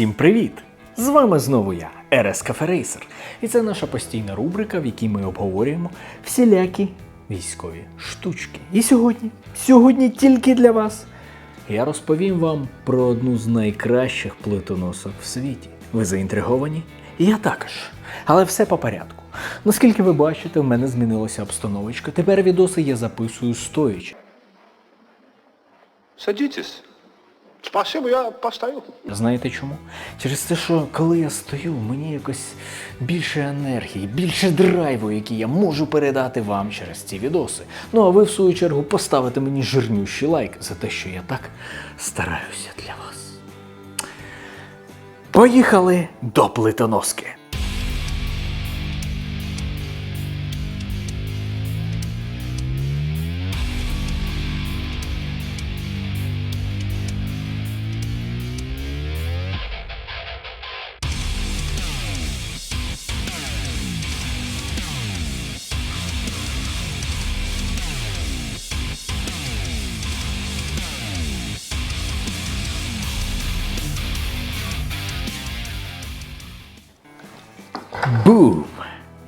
Всім привіт! З вами знову я, РС Кафе Рейсер. І це наша постійна рубрика, в якій ми обговорюємо всілякі військові штучки. І сьогодні, сьогодні тільки для вас, я розповім вам про одну з найкращих плитоносок в світі. Ви заінтриговані? Я також. Але все по порядку. Наскільки ви бачите, в мене змінилася обстановочка. Тепер відоси я записую стоячи. Садитесь. Спасибо, я постою. Знаєте чому? Через те, що коли я стою, мені якось більше енергії, більше драйву, який я можу передати вам через ці відоси. Ну а ви, в свою чергу, поставите мені жирнющий лайк за те, що я так стараюся для вас. Поїхали до плитоноски.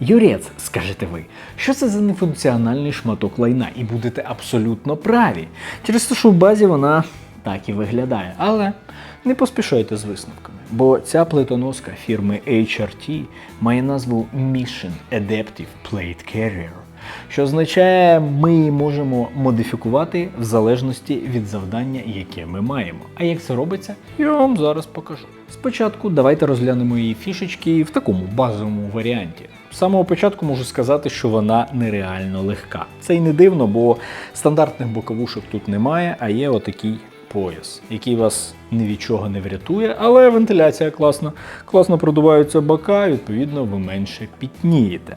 Юрець, скажете ви, що це за нефункціональний шматок лайна, і будете абсолютно праві. Через те, що в базі вона так і виглядає. Але не поспішайте з висновками, бо ця плитоноска фірми HRT має назву Mission Adaptive Plate Carrier, що означає, ми її можемо модифікувати в залежності від завдання, яке ми маємо. А як це робиться, я вам зараз покажу. Спочатку давайте розглянемо її фішечки в такому базовому варіанті. Самого початку можу сказати, що вона нереально легка. Це й не дивно, бо стандартних боковушок тут немає, а є отакий пояс, який вас ні від чого не врятує, але вентиляція класна. Класно продуваються бока, відповідно, ви менше пітнієте.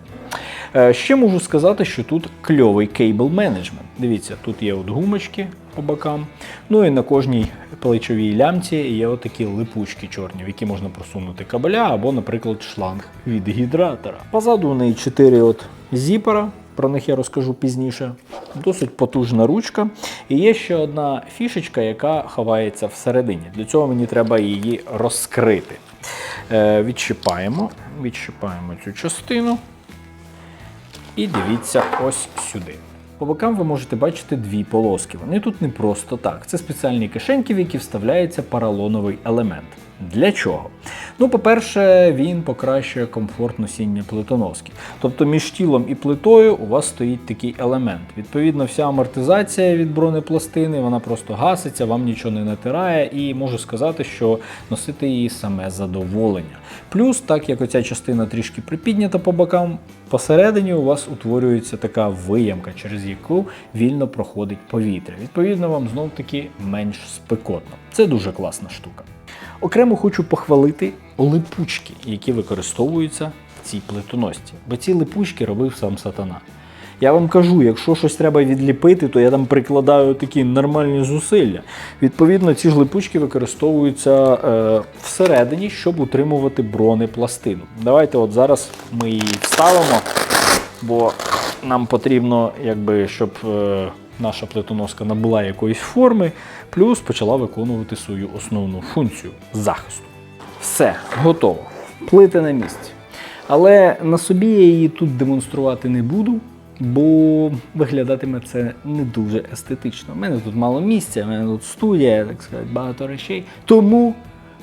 Е, Ще можу сказати, що тут кльовий кейбл менеджмент. Дивіться, тут є от гумочки по бокам. Ну і на кожній плечовій лямці є отакі липучки чорні, в які можна просунути кабеля або, наприклад, шланг від гідратора. Позаду у неї 4 от зіпера. Про них я розкажу пізніше. Досить потужна ручка. І є ще одна фішечка, яка ховається всередині. Для цього мені треба її розкрити. Е, відщипаємо, відщипаємо цю частину. І дивіться ось сюди. По бокам ви можете бачити дві полоски. Вони тут не просто так. Це спеціальні кишеньки, в які вставляється паралоновий елемент. Для чого? Ну, по-перше, він покращує комфорт носіння плитоноски. Тобто між тілом і плитою у вас стоїть такий елемент. Відповідно, вся амортизація від бронепластини, вона просто гаситься, вам нічого не натирає, і можу сказати, що носити її саме задоволення. Плюс, так як оця частина трішки припіднята по бокам, посередині у вас утворюється така виямка, через яку вільно проходить повітря. Відповідно, вам знов таки менш спекотно. Це дуже класна штука. Окремо хочу похвалити липучки, які використовуються в цій плитоносці. Бо ці липучки робив сам сатана. Я вам кажу, якщо щось треба відліпити, то я там прикладаю такі нормальні зусилля. Відповідно, ці ж липучки використовуються е, всередині, щоб утримувати бронепластину. Давайте от зараз ми її вставимо, бо нам потрібно, якби, щоб е, наша плитоноска набула якоїсь форми, плюс почала виконувати свою основну функцію захисту. Все, готово. Плити на місці. Але на собі я її тут демонструвати не буду, бо виглядатиме це не дуже естетично. У мене тут мало місця, у мене тут студія, так сказати, багато речей. Тому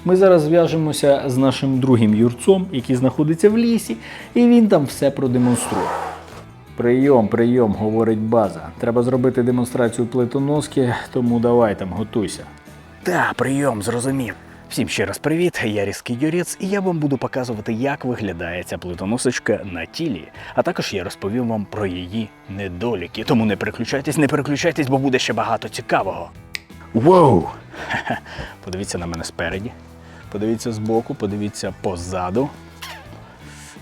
ми зараз зв'яжемося з нашим другим юрцом, який знаходиться в лісі, і він там все продемонструє. Прийом, прийом, говорить база. Треба зробити демонстрацію плитоноски, тому давай там готуйся. Та, прийом, зрозумів. Всім ще раз привіт, я Різкий Юрець, і я вам буду показувати, як виглядає ця плитоносочка на тілі. А також я розповім вам про її недоліки. Тому не переключайтесь, не переключайтесь, бо буде ще багато цікавого. Воу! Подивіться на мене спереді, подивіться збоку, подивіться позаду.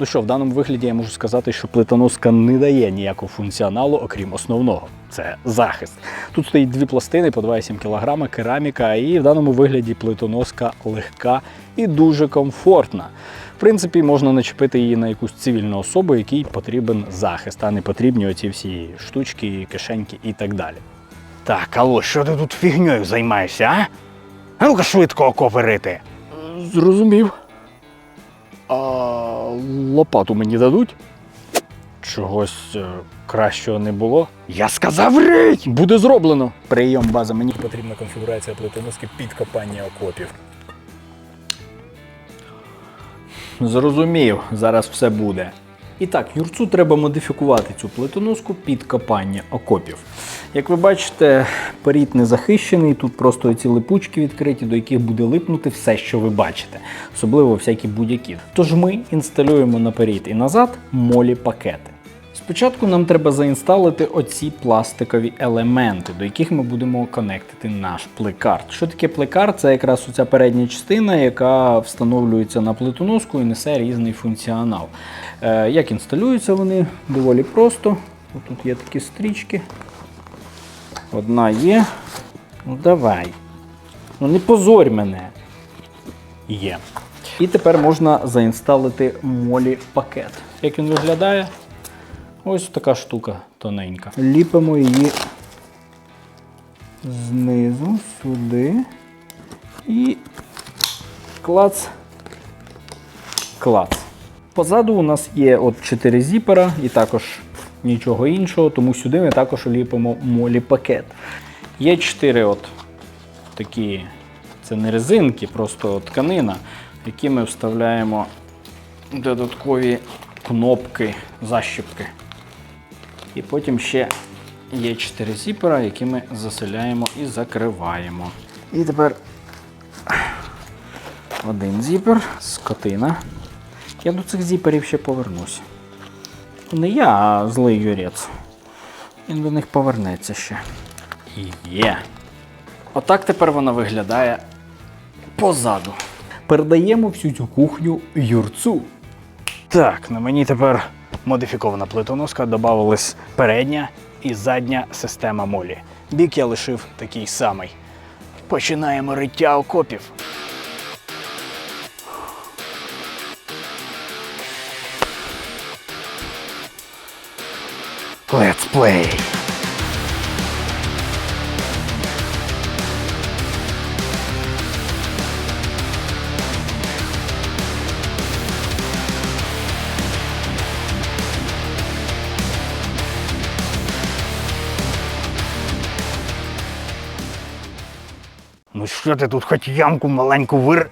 Ну що, в даному вигляді я можу сказати, що плитоноска не дає ніякого функціоналу, окрім основного. Це захист. Тут стоїть дві пластини по 2,7 кг, кераміка, і в даному вигляді плитоноска легка і дуже комфортна. В принципі, можна начепити її на якусь цивільну особу, якій потрібен захист, а не потрібні оці всі штучки, кишеньки і так далі. Так, алло, що ти тут фігньою займаєшся, а? А ну-ка швидко окопи рити. Зрозумів. А лопату мені дадуть? Чогось е, кращого не було. Я сказав рить! Буде зроблено. Прийом база, мені потрібна конфігурація плитоноски під копання окопів. Зрозумів, зараз все буде. І так, юрцу треба модифікувати цю плитоноску під копання окопів. Як ви бачите, перід не захищений, тут просто ці липучки відкриті, до яких буде липнути все, що ви бачите, особливо всякі будь-які. Тож ми інсталюємо на перід і назад молі пакети. Спочатку нам треба заінсталити оці пластикові елементи, до яких ми будемо конектити наш плекарт. Що таке плекарт? Це якраз оця передня частина, яка встановлюється на плитоноску і несе різний функціонал. Е, як інсталюються вони? Доволі просто. Тут є такі стрічки. Одна є. Ну давай. Ну не позорь мене. Є. І тепер можна заінсталити молі пакет. Як він виглядає? Ось така штука тоненька. Ліпимо її знизу сюди. І клац. Клац. Позаду у нас є от 4 зіпера і також нічого іншого, тому сюди ми також ліпимо молі пакет. Є 4 от такі, це не резинки, просто тканина, які ми вставляємо додаткові кнопки, защіпки. І потім ще є 4 зіпера, які ми заселяємо і закриваємо. І тепер один зіпер, скотина. Я до цих зіперів ще повернусь. Не я, а злий юрець. Він до них повернеться ще. І є. Отак тепер вона виглядає позаду. Передаємо всю цю кухню юрцу. Так, на мені тепер модифікована плитоноска, додавалась передня і задня система молі. Бік я лишив такий самий. Починаємо риття окопів. Let's play! Ну що ти тут хоч ямку маленьку вир.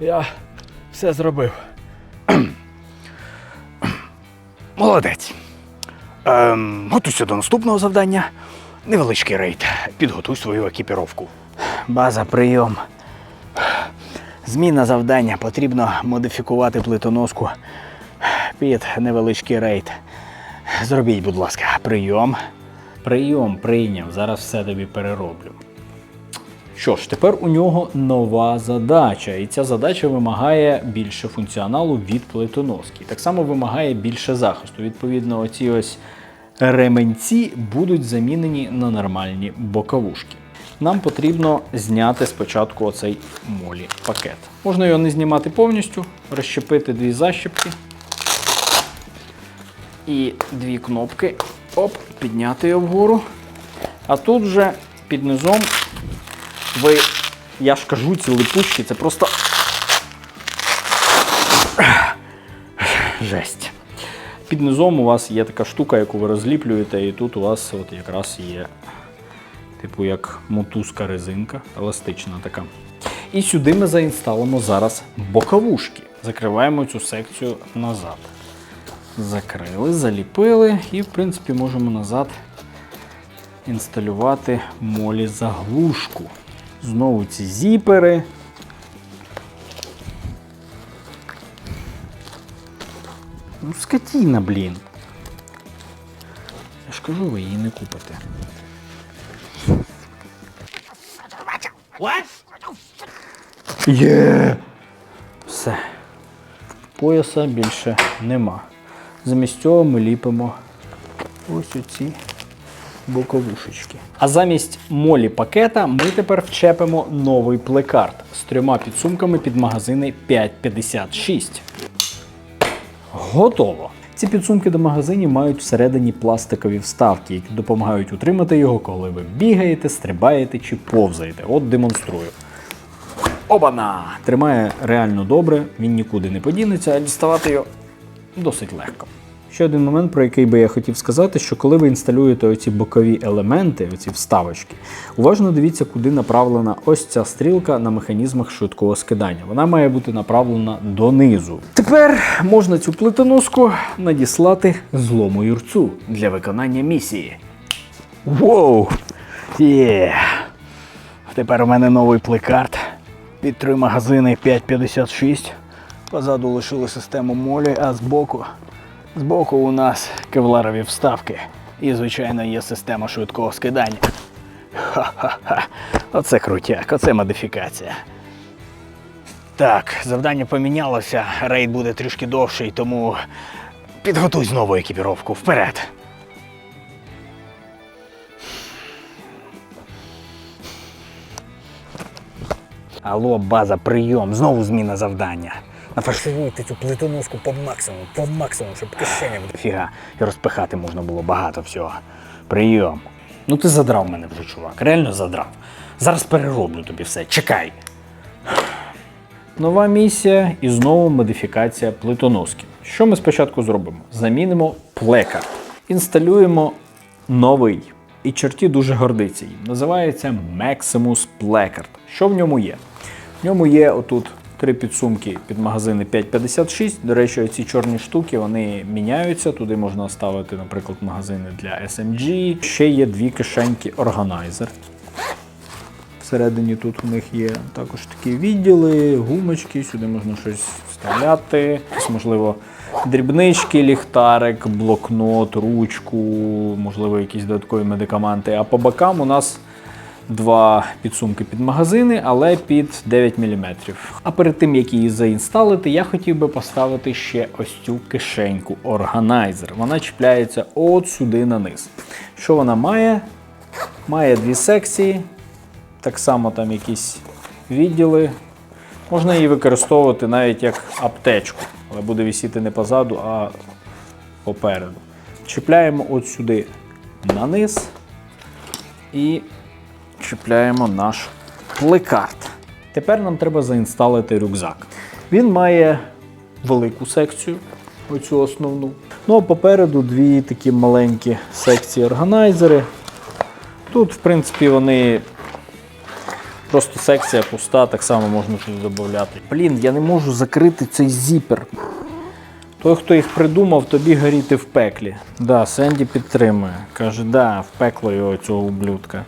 Я все зробив. Молодець. Ем, готуйся до наступного завдання. Невеличкий рейд. Підготуй свою екіпіровку. База, прийом. Зміна завдання. Потрібно модифікувати плитоноску під невеличкий рейд. Зробіть, будь ласка, прийом. Прийом прийняв. Зараз все тобі перероблю. Що ж, тепер у нього нова задача, і ця задача вимагає більше функціоналу від плитоноски. Так само вимагає більше захисту. Відповідно, оці ось ременці будуть замінені на нормальні боковушки. Нам потрібно зняти спочатку оцей молі пакет. Можна його не знімати повністю, розщепити дві защіпки і дві кнопки. Оп, підняти його вгору. А тут вже під низом ви, я ж кажу, ці липучки, це просто. Жесть. Під низом у вас є така штука, яку ви розліплюєте, і тут у вас от якраз є, типу, як мотузка резинка, еластична така. І сюди ми заінсталимо зараз боковушки. Закриваємо цю секцію назад. Закрили, заліпили і, в принципі, можемо назад інсталювати молі заглушку. Знову ці зіпери. Ну, скотіна, блін. Я ж кажу, ви її не купите. Є! Все. Пояса більше нема. Замість цього ми ліпимо ось оці боковушечки. А замість молі пакета ми тепер вчепимо новий плекарт з трьома підсумками під магазини 556. Готово. Ці підсумки до магазинів мають всередині пластикові вставки, які допомагають утримати його, коли ви бігаєте, стрибаєте чи повзаєте. От демонструю. Обана! Тримає реально добре, він нікуди не подінеться, а діставати його досить легко. Ще один момент, про який би я хотів сказати, що коли ви інсталюєте оці бокові елементи, оці вставочки, уважно дивіться, куди направлена ось ця стрілка на механізмах швидкого скидання. Вона має бути направлена донизу. Тепер можна цю плитоноску надіслати злому юрцу для виконання місії. Воу! Є! Тепер у мене новий плекарт. Під три магазини 5,56. Позаду лишили систему молі, а збоку. Збоку у нас кевларові вставки. І, звичайно, є система швидкого скидання. Ха-ха-ха. Оце крутяк, оце модифікація. Так, завдання помінялося, рейд буде трішки довший, тому підготуй знову екіпіровку. Вперед! Алло, база, прийом, знову зміна завдання. Нафаршируйте цю плитоноску по максимуму, по максимуму, щоб кишеня буде фіга. І розпихати можна було багато всього. Прийом. Ну ти задрав мене вже, чувак. Реально задрав. Зараз перероблю тобі все. Чекай. Нова місія і знову модифікація плитоноски. Що ми спочатку зробимо? Замінимо плекар. Інсталюємо новий. І чорті дуже гордиться їм. Називається Maximus Placard. Що в ньому є? В ньому є отут три підсумки під магазини 5,56. До речі, ці чорні штуки вони міняються. Туди можна ставити, наприклад, магазини для SMG. Ще є дві кишеньки органайзер. Всередині тут у них є також такі відділи, гумочки, сюди можна щось вставляти, можливо, дрібнички, ліхтарик, блокнот, ручку, можливо, якісь додаткові медикаменти. А по бокам у нас два підсумки під магазини, але під 9 мм. А перед тим, як її заінсталити, я хотів би поставити ще ось цю кишеньку органайзер. Вона чіпляється от сюди на низ. Що вона має? Має дві секції так само там якісь відділи. Можна її використовувати навіть як аптечку, але буде висіти не позаду, а попереду. Чіпляємо от сюди на низ і чіпляємо наш плекарт. Тепер нам треба заінсталити рюкзак. Він має велику секцію, оцю основну. Ну а попереду дві такі маленькі секції органайзери. Тут, в принципі, вони Просто секція пуста, так само можна щось додати. Блін, я не можу закрити цей зіпер. Той, хто їх придумав, тобі горіти в пеклі. Да, Сенді підтримує. Каже, да, в пекло його цього ублюдка.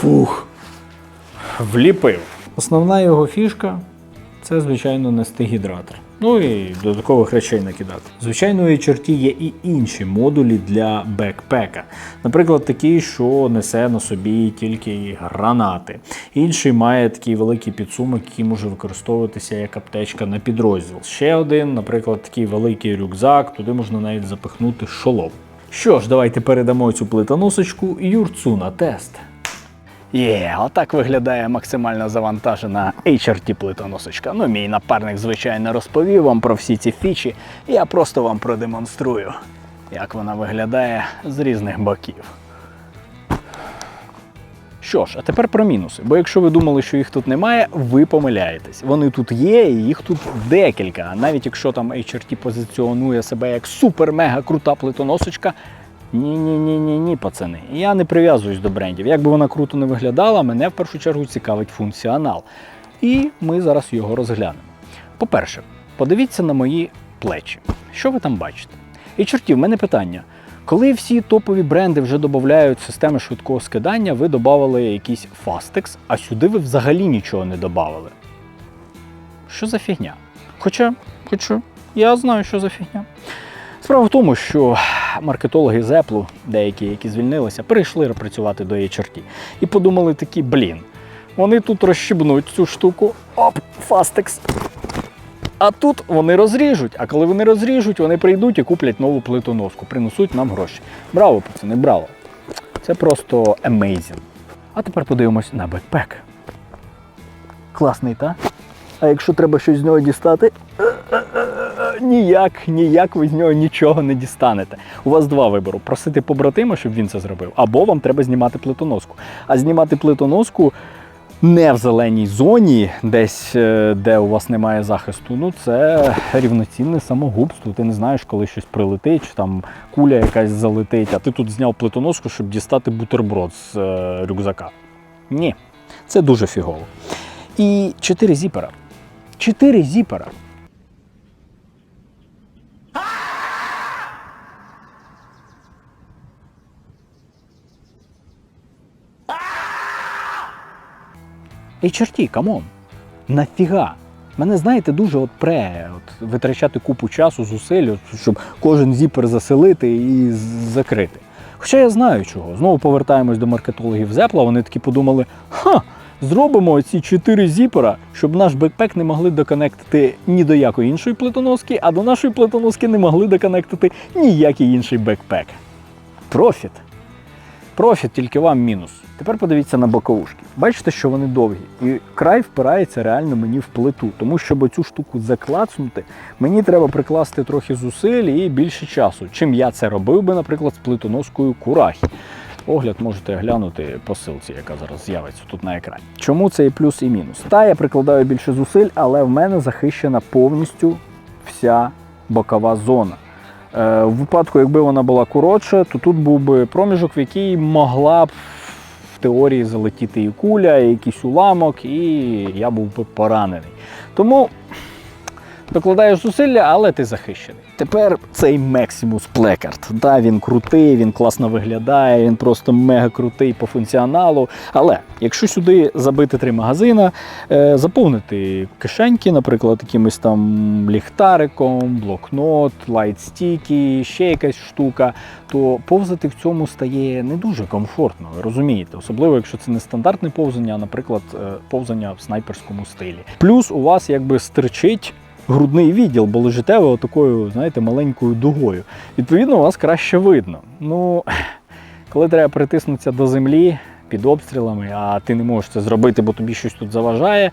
Фух. Вліпив. Основна його фішка це, звичайно, нести гідратор. Ну і додаткових речей накидати. Звичайно, у чорті є і інші модулі для бекпека. Наприклад, такий, що несе на собі тільки гранати. Інший має такий великий підсумок, який може використовуватися як аптечка на підрозділ. Ще один, наприклад, такий великий рюкзак, туди можна навіть запихнути шолом. Що ж, давайте передамо цю плитоносочку Юрцу на тест. Є, отак виглядає максимально завантажена HRT плитоносочка. Ну, мій напарник, звичайно, розповів вам про всі ці фічі. Я просто вам продемонструю, як вона виглядає з різних боків. Що ж, а тепер про мінуси. Бо якщо ви думали, що їх тут немає, ви помиляєтесь. Вони тут є, і їх тут декілька. Навіть якщо там HRT позиціонує себе як супер-мега крута плитоносочка, ні-ні-ні, ні, пацани. Я не прив'язуюсь до брендів. Як би вона круто не виглядала, мене в першу чергу цікавить функціонал. І ми зараз його розглянемо. По-перше, подивіться на мої плечі. Що ви там бачите? І чортів, в мене питання. Коли всі топові бренди вже додають системи швидкого скидання, ви додавали якийсь Fastex, а сюди ви взагалі нічого не додавали. Що за фігня? Хоча, хоча, я знаю, що за фігня. Справа в тому, що маркетологи з Apple, деякі, які звільнилися, перейшли працювати до HRT. І подумали такі, блін, вони тут розщібнуть цю штуку, оп, Fastex. А тут вони розріжуть. А коли вони розріжуть, вони прийдуть і куплять нову плитоноску, принесуть нам гроші. Браво, пацани, браво! Це просто amazing. А тепер подивимось на бекпек. Класний, так? А якщо треба щось з нього дістати, ніяк, ніяк ви з нього нічого не дістанете. У вас два вибору: просити побратима, щоб він це зробив, або вам треба знімати плитоноску. А знімати плитоноску не в зеленій зоні, десь е, де у вас немає захисту, ну це рівноцінне самогубство. Ти не знаєш, коли щось прилетить, чи там куля якась залетить, а ти тут зняв плитоноску, щоб дістати бутерброд з е, рюкзака. Ні, це дуже фігово. І чотири зіпера. Чотири зіпера. Ей, чорті, камон. Нафіга? Мене, знаєте, дуже от пре от, витрачати купу часу, зусиль, от, щоб кожен зіпер заселити і закрити. Хоча я знаю чого. Знову повертаємось до маркетологів Зепла. Вони такі подумали: ха, зробимо ці чотири зіпера, щоб наш бекпек не могли доконектити ні до якої іншої плитоноски, а до нашої плитоноски не могли доконектити ніякий інший бекпек. Профіт. Профіт, тільки вам мінус. Тепер подивіться на боковушки. Бачите, що вони довгі. І край впирається реально мені в плиту. Тому щоб оцю штуку заклацнути, мені треба прикласти трохи зусиль і більше часу, чим я це робив би, наприклад, з плитоноскою Курахі. Огляд можете глянути по ссылці, яка зараз з'явиться тут на екрані. Чому це і плюс, і мінус? Та я прикладаю більше зусиль, але в мене захищена повністю вся бокова зона. Е, В випадку, якби вона була коротша, то тут був би проміжок, в який могла б в теорії залетіти і куля, і якийсь уламок, і я був би поранений. Тому докладаєш зусилля, але ти захищений. Тепер цей Maximus Placard. Да, він крутий, він класно виглядає, він просто мега крутий по функціоналу. Але якщо сюди забити три магазина, е, заповнити кишеньки, наприклад, якимось там ліхтариком, блокнот, лайтстіки, ще якась штука, то повзати в цьому стає не дуже комфортно, розумієте, особливо якщо це не стандартне повзання, а, наприклад, е, повзання в снайперському стилі. Плюс у вас якби стирчить. Грудний відділ, бо лежите ви отакою, знаєте, маленькою дугою. Відповідно, у вас краще видно. Ну, коли треба притиснутися до землі під обстрілами, а ти не можеш це зробити, бо тобі щось тут заважає,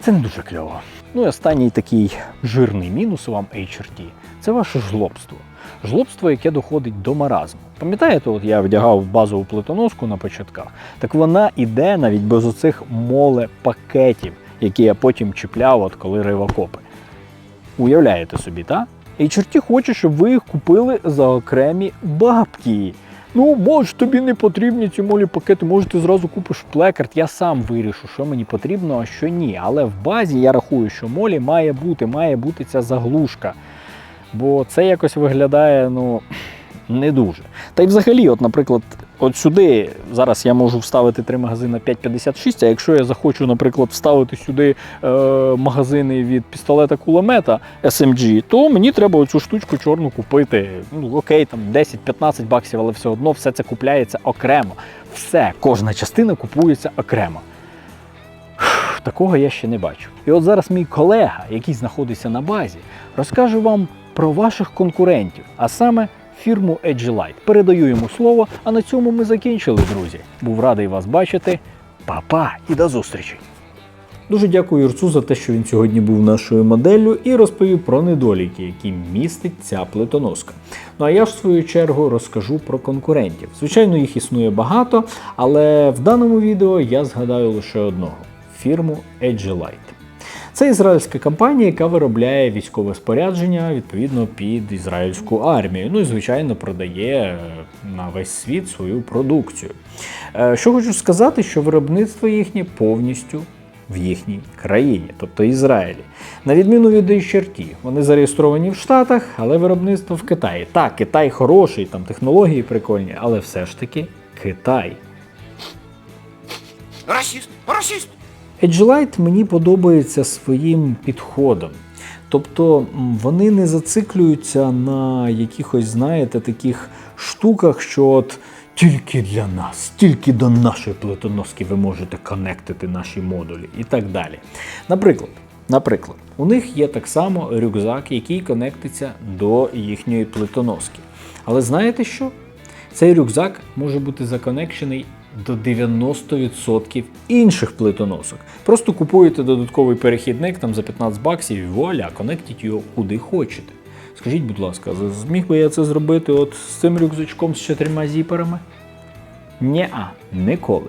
це не дуже кльово. Ну і останній такий жирний мінус вам HRT – це ваше жлобство. Жлобство, яке доходить до маразму. Пам'ятаєте, от я вдягав базову плитоноску на початках, так вона іде навіть без оцих моле пакетів, які я потім чіпляв, от коли рив окопи. Уявляєте собі, так? І чорті хоче, щоб ви їх купили за окремі бабки. Ну, може, тобі не потрібні ці молі пакети, може ти зразу купиш плекард. Я сам вирішу, що мені потрібно, а що ні. Але в базі я рахую, що молі має бути, має бути ця заглушка. Бо це якось виглядає, ну, не дуже. Та й взагалі, от, наприклад, от сюди зараз я можу вставити три магазини 5,56, а якщо я захочу, наприклад, вставити сюди е, магазини від пістолета кулемета SMG, то мені треба оцю штучку чорну купити. Ну, окей, там 10-15 баксів, але все одно все це купляється окремо. Все, кожна частина купується окремо. Такого я ще не бачу. І от зараз мій колега, який знаходиться на базі, розкаже вам про ваших конкурентів, а саме фірму Edgelite. Передаю йому слово, а на цьому ми закінчили, друзі. Був радий вас бачити. Па-па і до зустрічі! Дуже дякую Юрцу за те, що він сьогодні був нашою моделлю і розповів про недоліки, які містить ця плитоноска. Ну а я в свою чергу розкажу про конкурентів. Звичайно, їх існує багато, але в даному відео я згадаю лише одного фірму Edgelite. Це ізраїльська компанія, яка виробляє військове спорядження відповідно під ізраїльську армію. Ну і звичайно продає е, на весь світ свою продукцію. Е, Що хочу сказати, що виробництво їхнє повністю в їхній країні, тобто Ізраїлі. На відміну від HRT, вони зареєстровані в Штатах, але виробництво в Китаї. Так, Китай хороший, там технології прикольні, але все ж таки Китай. Расист! Расист! Edgelite мені подобається своїм підходом. Тобто вони не зациклюються на якихось, знаєте, таких штуках, що от тільки для нас, тільки до нашої плитоноски ви можете конектити наші модулі і так далі. Наприклад, наприклад, у них є так само рюкзак, який конектиться до їхньої плитоноски. Але знаєте що? Цей рюкзак може бути законекшений до 90% інших плитоносок. Просто купуєте додатковий перехідник там за 15 баксів і вуаля, конектіть його куди хочете. Скажіть, будь ласка, зміг би я це зробити от з цим рюкзачком з чотирма зіперами? Ні-а, ніколи.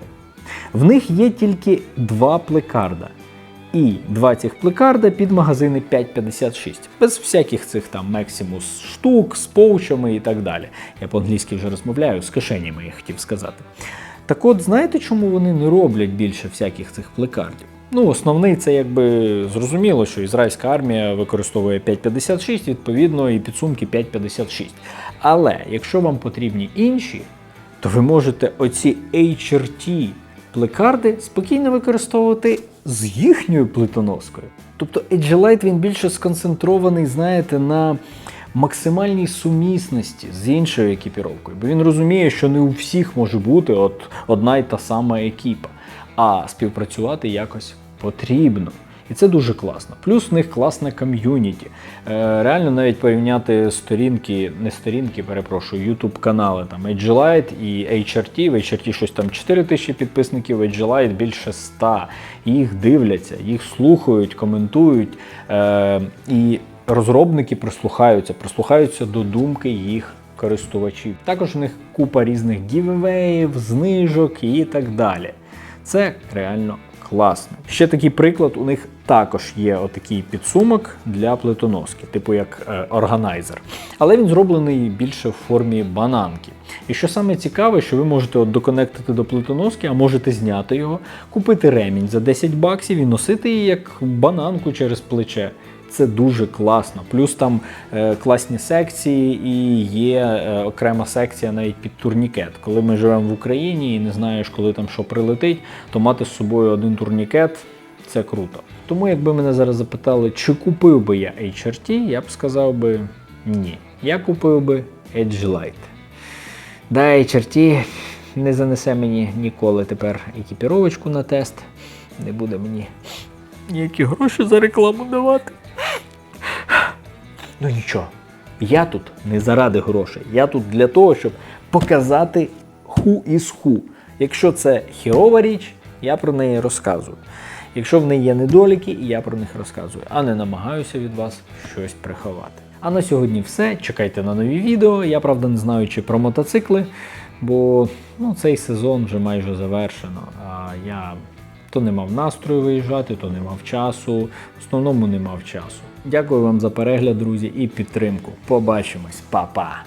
В них є тільки два плекарда. І два цих плекарда під магазини 5,56. Без всяких цих там Maximus штук з поучами і так далі. Я по-англійськи вже розмовляю, з кишенями я хотів сказати. Так от, знаєте, чому вони не роблять більше всяких цих плекардів? Ну, основний це якби зрозуміло, що ізраїльська армія використовує 5,56, відповідно, і підсумки 5,56. Але якщо вам потрібні інші, то ви можете оці HRT плекарди спокійно використовувати з їхньою плитоноскою. Тобто Edge він більше сконцентрований, знаєте, на максимальній сумісності з іншою екіпіровкою, бо він розуміє, що не у всіх може бути от одна й та сама екіпа, а співпрацювати якось потрібно. І це дуже класно. Плюс в них класне ком'юніті. Е, реально навіть порівняти сторінки, не сторінки, перепрошую, YouTube канали там AgeLight і HRT. В HRT щось там 4 тисячі підписників, AgeLight більше 100. Їх дивляться, їх слухають, коментують. Е, і розробники прислухаються, прислухаються до думки їх користувачів. Також у них купа різних гівевеїв, знижок і так далі. Це реально класно. Ще такий приклад, у них також є отакий підсумок для плитоноски, типу як е, органайзер. Але він зроблений більше в формі бананки. І що саме цікаве, що ви можете от доконектити до плитоноски, а можете зняти його, купити ремінь за 10 баксів і носити її як бананку через плече. Це дуже класно. Плюс там е, класні секції і є е, окрема секція навіть під турнікет. Коли ми живемо в Україні і не знаєш, коли там що прилетить, то мати з собою один турнікет це круто. Тому, якби мене зараз запитали, чи купив би я HRT, я б сказав би ні. Я купив би Edge Light. Да, HRT не занесе мені ніколи тепер екіпіровочку на тест. Не буде мені ніякі гроші за рекламу давати. Ну нічого, я тут не заради грошей. Я тут для того, щоб показати ху із ху. Якщо це хірова річ, я про неї розказую. Якщо в неї є недоліки, я про них розказую, а не намагаюся від вас щось приховати. А на сьогодні все. Чекайте на нові відео. Я правда не знаю, чи про мотоцикли, бо ну, цей сезон вже майже завершено. А я то не мав настрою виїжджати, то не мав часу. В основному не мав часу. Дякую вам за перегляд, друзі, і підтримку. Побачимось, Па-па!